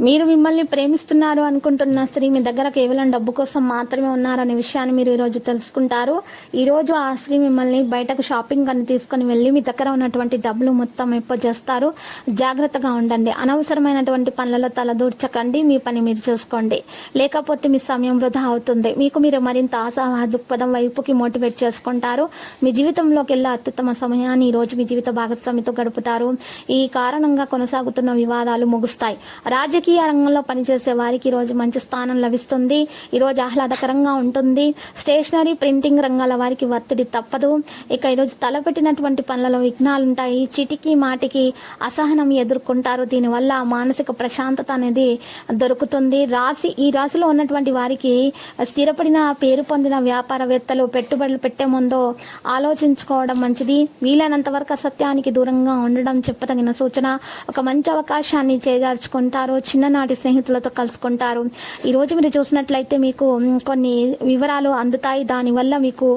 మీరు మిమ్మల్ని ప్రేమిస్తున్నారు అనుకుంటున్న స్త్రీ మీ దగ్గర కేవలం డబ్బు కోసం మాత్రమే ఉన్నారనే విషయాన్ని మీరు ఈరోజు తెలుసుకుంటారు. ఈరోజు ఆ స్త్రీ మిమ్మల్ని బయటకు షాపింగ్ అని తీసుకొని వెళ్ళి మీ దగ్గర ఉన్నటువంటి డబ్బులు మొత్తం ఎప్ప చేస్తారు జాగ్రత్తగా ఉండండి. అనవసరమైనటువంటి పనులలో తలదూర్చకండి. మీ పని మీరు చూసుకోండి. లేకపోతే మీ సమయం వృధా అవుతుంది. మీకు మీరు మరింత ఆశావాహ దృక్పథం వైపుకి మోటివేట్ చేసుకుంటారు. మీ జీవితంలోకి వెళ్ళే అత్యుత్తమ సమయాన్ని ఈ రోజు మీ జీవిత భాగస్వామితో గడుపుతారు. ఈ కారణంగా కొనసాగుతున్న వివాదాలు ముగుస్తాయి. రాజకీయ రంగంలో పనిచేసే వారికి ఈరోజు మంచి స్థానం లభిస్తుంది. ఈరోజు ఆహ్లాదకరంగా ఉంటుంది. స్టేషనరీ ప్రింటింగ్ రంగాల వారికి ఒత్తిడి తప్పదు. ఇక ఈరోజు తలపెట్టినటువంటి పనులలో విఘ్నాలు ఉంటాయి చిటికి మాటికి అసహనం ఎదుర్కొంటారు. దీనివల్ల మానసిక ప్రశాంతత అనేది దొరుకుతుంది. రాశి ఈ రాశిలో ఉన్నటువంటి వారికి స్థిరపడిన పేరు పొందిన వ్యాపారవేత్తలు పెట్టుబడులు పెట్టే ముందు ఆలోచించుకోవడం మంచిది. వీలైనంత వరకు అసత్యానికి దూరంగా ఉండడం చెప్పదగిన సూచన. ఒక మంచి అవకాశాన్ని చేజార్చుకుంటారు. చిన్ననాటి స్నేహితులతో కలుసుకుంటారు. ఈ రోజు మీరు చూసినట్లయితే మీకు కొన్ని వివరాలు అందుతాయి. దానివల్ల మీకు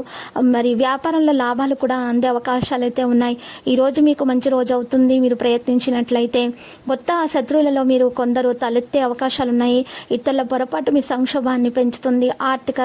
మరి వ్యాపారంలో లాభాలు కూడా అందే అవకాశాలు అయితే ఉన్నాయి. ఈ రోజు మీకు మంచి రోజు అవుతుంది. మీరు ప్రయత్నించినట్లయితే కొత్త శత్రువులలో మీరు కొందరు తలెత్తే అవకాశాలు ఉన్నాయి ఇతరుల పొరపాటు మీ సంక్షోభాన్ని పెంచుతుంది. ఆర్థిక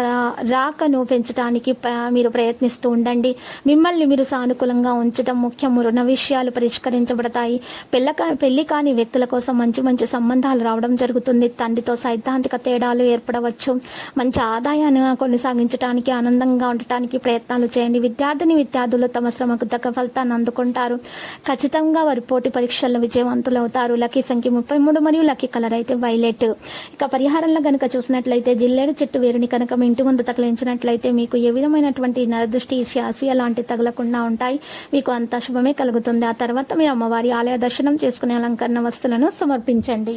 రాకను పెంచడానికి మీరు ప్రయత్నిస్తూ ఉండండి. మిమ్మల్ని మీరు సానుకూలంగా ఉంచడం ముఖ్యం. రుణ విషయాలు పరిష్కరించబడతాయి. పెళ్ళ పెళ్ళి కాని వ్యక్తుల కోసం మంచి మంచి సంబంధాలు రావడం జరుగుతుంది. తండ్రితో సైద్ధాంతిక తేడాలు ఏర్పడవచ్చు. మంచి ఆదాయాన్ని కొనసాగించడానికి ఆనందంగా ఉండటానికి ప్రయత్నాలు చేయండి. విద్యార్థిని విద్యార్థులు తమ శ్రమకు తగ్గ ఫలితాన్ని అందుకుంటారు. ఖచ్చితంగా వారి పోటీ పరీక్షల్లో విజయవంతులు అవుతారు లక్కీ సంఖ్య ముప్పై మూడు మరియు లక్కీ కలర్ అయితే వైలెట్. ఇక పరిహారంలో కనుక చూసినట్లయితే జిల్లేడు చెట్టు వేరుని కనుక మీ ఇంటి ముందు తగిలించినట్లయితే మీకు ఏ విధమైనటువంటి నరదృష్టి అసూయ లాంటి తగలకుండా ఉంటాయి? మీకు అంత శుభమే కలుగుతుంది. ఆ తర్వాత మీరు అమ్మవారి ఆలయ దర్శనం చేసుకునే అలంకరణ వస్తువులను సమర్పించండి.